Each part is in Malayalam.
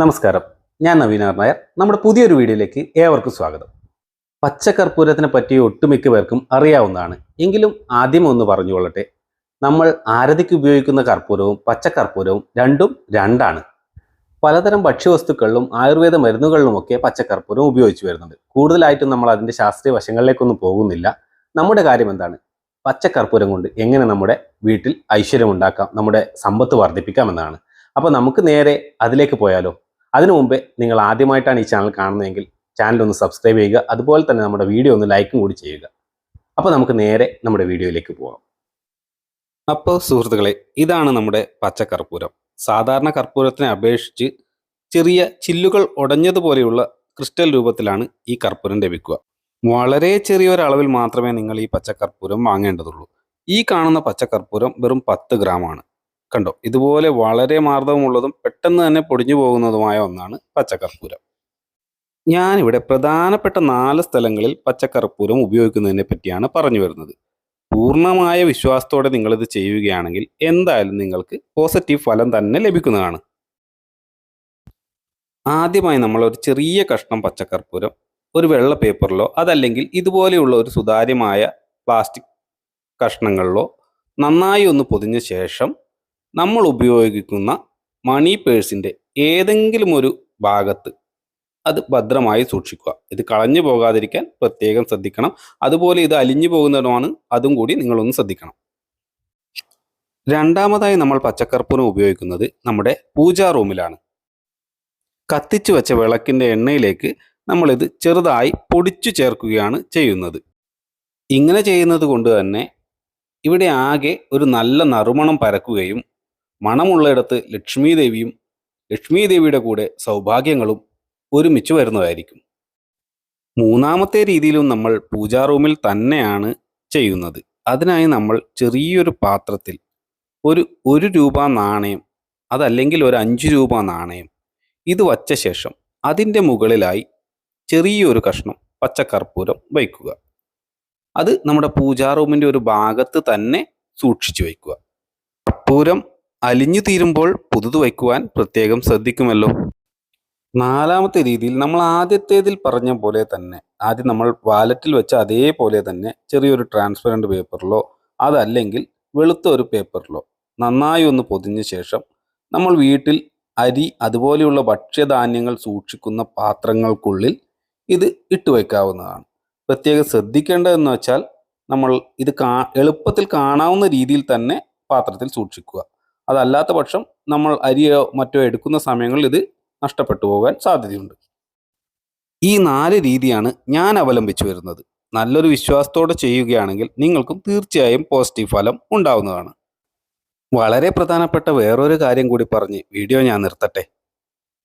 നമസ്കാരം. ഞാൻ നവീനാർ നായർ. നമ്മുടെ പുതിയൊരു വീഡിയോയിലേക്ക് ഏവർക്കും സ്വാഗതം. പച്ചക്കർപ്പൂരത്തിനെ പറ്റി ഒട്ടുമിക്ക പേർക്കും അറിയാവുന്നതാണ്. എങ്കിലും ആദ്യം ഒന്ന് പറഞ്ഞുകൊള്ളട്ടെ നമ്മൾ ആരതിക്ക് ഉപയോഗിക്കുന്ന കർപ്പൂരവും പച്ചക്കർപ്പൂരവും രണ്ടും രണ്ടാണ്. പലതരം ഭക്ഷ്യവസ്തുക്കളിലും ആയുർവേദ മരുന്നുകളിലുമൊക്കെ പച്ചക്കർപ്പൂരം ഉപയോഗിച്ചു വരുന്നുണ്ട്. കൂടുതലായിട്ടും നമ്മൾ അതിന്റെ ശാസ്ത്രീയ വശങ്ങളിലേക്കൊന്നും പോകുന്നില്ല. നമ്മുടെ കാര്യം എന്താണ്? പച്ചക്കർപ്പൂരം കൊണ്ട് എങ്ങനെ നമ്മുടെ വീട്ടിൽ ഐശ്വര്യം ഉണ്ടാക്കാം? നമ്മുടെ സമ്പത്ത് വർദ്ധിപ്പിക്കാം എന്നാണ്. അപ്പോൾ നമുക്ക് നേരെ അതിലേക്ക് പോയാലോ? അതിനു മുമ്പേ നിങ്ങൾ ആദ്യമായിട്ടാണ് ഈ ചാനൽ കാണുന്നതെങ്കിൽ ചാനൽ ഒന്ന് സബ്സ്ക്രൈബ് ചെയ്യുക. അതുപോലെ തന്നെ നമ്മുടെ വീഡിയോ ഒന്ന് ലൈക്കും കൂടി ചെയ്യുക. അപ്പോൾ നമുക്ക് നേരെ നമ്മുടെ വീഡിയോയിലേക്ക് പോകാം അപ്പോൾ സുഹൃത്തുക്കളെ ഇതാണ് നമ്മുടെ പച്ചക്കർപ്പൂരം സാധാരണ കർപ്പൂരത്തിനെ അപേക്ഷിച്ച് ചെറിയ ചില്ലുകൾ ഉടഞ്ഞതുപോലെയുള്ള ക്രിസ്റ്റൽ രൂപത്തിലാണ് ഈ കർപ്പൂരം ലഭിക്കുക. വളരെ ചെറിയൊരളവിൽ മാത്രമേ നിങ്ങൾ ഈ പച്ചക്കർപ്പൂരം വാങ്ങേണ്ടതുള്ളൂ. ഈ കാണുന്ന പച്ചക്കർപ്പൂരം വെറും പത്ത് ഗ്രാമാണ് കണ്ടോ? ഇതുപോലെ വളരെ മാർദ്ദവമുള്ളതും പെട്ടെന്ന് തന്നെ പൊടിഞ്ഞു പോകുന്നതുമായ ഒന്നാണ് പച്ചക്കർപ്പൂരം. ഞാനിവിടെ പ്രധാനപ്പെട്ട നാല് സ്ഥലങ്ങളിൽ പച്ചക്കർപ്പൂരം ഉപയോഗിക്കുന്നതിനെ പറ്റിയാണ് പറഞ്ഞു വരുന്നത്. പൂർണമായ വിശ്വാസത്തോടെ നിങ്ങളിത് ചെയ്യുകയാണെങ്കിൽ എന്തായാലും നിങ്ങൾക്ക് പോസിറ്റീവ് ഫലം തന്നെ ലഭിക്കുന്നതാണ്. ആദ്യമായി നമ്മൾ ഒരു ചെറിയ കഷ്ണം പച്ചക്കർപ്പൂരം ഒരു വെള്ള പേപ്പറിലോ അതല്ലെങ്കിൽ ഇതുപോലെയുള്ള ഒരു സുതാര്യമായ പ്ലാസ്റ്റിക് കഷ്ണങ്ങളിലോ നന്നായി ഒന്ന് പൊതിഞ്ഞ ശേഷം നമ്മൾ ഉപയോഗിക്കുന്ന മണി പേഴ്സിന്റെ ഏതെങ്കിലും ഒരു ഭാഗത്ത് അത് ഭദ്രമായി സൂക്ഷിക്കുക. ഇത് കളഞ്ഞു പോകാതിരിക്കാൻ പ്രത്യേകം ശ്രദ്ധിക്കണം. അതുപോലെ ഇത് അലിഞ്ഞു പോകുന്നതുമാണ് അതും കൂടി നിങ്ങളൊന്ന് ശ്രദ്ധിക്കണം. രണ്ടാമതായി നമ്മൾ പച്ചക്കർപ്പൂരം ഉപയോഗിക്കുന്നത് നമ്മുടെ പൂജാ റൂമിലാണ് കത്തിച്ചു വെച്ച വിളക്കിന്റെ എണ്ണയിലേക്ക് നമ്മളിത് ചെറുതായി പൊടിച്ചു ചേർക്കുകയാണ് ചെയ്യുന്നത്. ഇങ്ങനെ ചെയ്യുന്നത് കൊണ്ട് തന്നെ ഇവിടെ ആകെ ഒരു നല്ല നറുമണം പരക്കുകയും മണമുള്ളയിടത്ത് ലക്ഷ്മി ദേവിയും ലക്ഷ്മി ദേവിയുടെ കൂടെ സൗഭാഗ്യങ്ങളും ഒരുമിച്ച് വരുന്നതായിരിക്കും. മൂന്നാമത്തെ രീതിയിലും നമ്മൾ പൂജാ റൂമിൽ തന്നെയാണ് ചെയ്യുന്നത്. അതിനായി നമ്മൾ ചെറിയൊരു പാത്രത്തിൽ ഒരു ഒരു രൂപ നാണയം അതല്ലെങ്കിൽ ഒരു അഞ്ച് രൂപ നാണയം ഇത് വച്ച ശേഷം അതിന്റെ മുകളിലായി ചെറിയൊരു കഷ്ണം പച്ചക്കർപ്പൂരം വയ്ക്കുക. അത് നമ്മുടെ പൂജാ റൂമിന്റെ ഒരു ഭാഗത്ത് തന്നെ സൂക്ഷിച്ചു വയ്ക്കുക. കർപ്പൂരം അലിഞ്ഞു തീരുമ്പോൾ പുതുത് വയ്ക്കുവാൻ പ്രത്യേകം ശ്രദ്ധിക്കുമല്ലോ. നാലാമത്തെ രീതിയിൽ നമ്മൾ ആദ്യത്തേതിൽ പറഞ്ഞ പോലെ തന്നെ ആദ്യം നമ്മൾ വാലറ്റിൽ വെച്ച അതേപോലെ തന്നെ ചെറിയൊരു ട്രാൻസ്പെറന്റ് പേപ്പറിലോ അതല്ലെങ്കിൽ വെളുത്ത ഒരു പേപ്പറിലോ നന്നായി ഒന്ന് പൊതിഞ്ഞ ശേഷം നമ്മൾ വീട്ടിൽ അരി അതുപോലെയുള്ള ഭക്ഷ്യധാന്യങ്ങൾ സൂക്ഷിക്കുന്ന പാത്രങ്ങൾക്കുള്ളിൽ ഇത് ഇട്ട് വയ്ക്കാവുന്നതാണ്. പ്രത്യേകം ശ്രദ്ധിക്കേണ്ടതെന്ന് വെച്ചാൽ നമ്മൾ ഇത് കാ എളുപ്പത്തിൽ കാണാവുന്ന രീതിയിൽ തന്നെ പാത്രത്തിൽ സൂക്ഷിക്കുക. അതല്ലാത്ത പക്ഷം നമ്മൾ അരിയോ മറ്റോ എടുക്കുന്ന സമയങ്ങളിൽ ഇത് നഷ്ടപ്പെട്ടു പോകാൻ സാധ്യതയുണ്ട്. ഈ നാല് രീതിയാണ് ഞാൻ അവലംബിച്ചു വരുന്നത്. നല്ലൊരു വിശ്വാസത്തോടെ ചെയ്യുകയാണെങ്കിൽ നിങ്ങൾക്കും തീർച്ചയായും പോസിറ്റീവ് ഫലം ഉണ്ടാവുന്നതാണ്. വളരെ പ്രധാനപ്പെട്ട വേറൊരു കാര്യം കൂടി പറഞ്ഞ് വീഡിയോ ഞാൻ നിർത്തട്ടെ.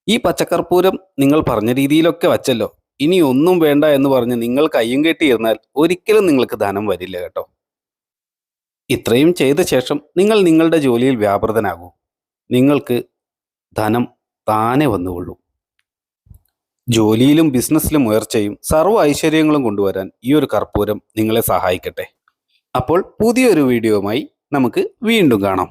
ഈ പച്ചക്കർപ്പൂരം നിങ്ങൾ പറഞ്ഞ രീതിയിലൊക്കെ വച്ചല്ലോ. ഇനി ഒന്നും വേണ്ട എന്ന് പറഞ്ഞ് നിങ്ങൾ കയ്യും കെട്ടിയിരുന്നാൽ ഒരിക്കലും നിങ്ങൾക്ക് ധനം വരില്ല കേട്ടോ. ഇത്രയും ചെയ്ത ശേഷം നിങ്ങൾ നിങ്ങളുടെ ജോലിയിൽ വ്യാപൃതനാകൂ. നിങ്ങൾക്ക് ധനം താനെ വന്നുകൊള്ളും. ജോലിയിലും ബിസിനസ്സിലും ഉയർച്ചയും സർവ ഐശ്വര്യങ്ങളും കൊണ്ടുവരാൻ ഈ ഒരു കർപ്പൂരം നിങ്ങളെ സഹായിക്കട്ടെ. അപ്പോൾ പുതിയൊരു വീഡിയോയുമായി നമുക്ക് വീണ്ടും കാണാം.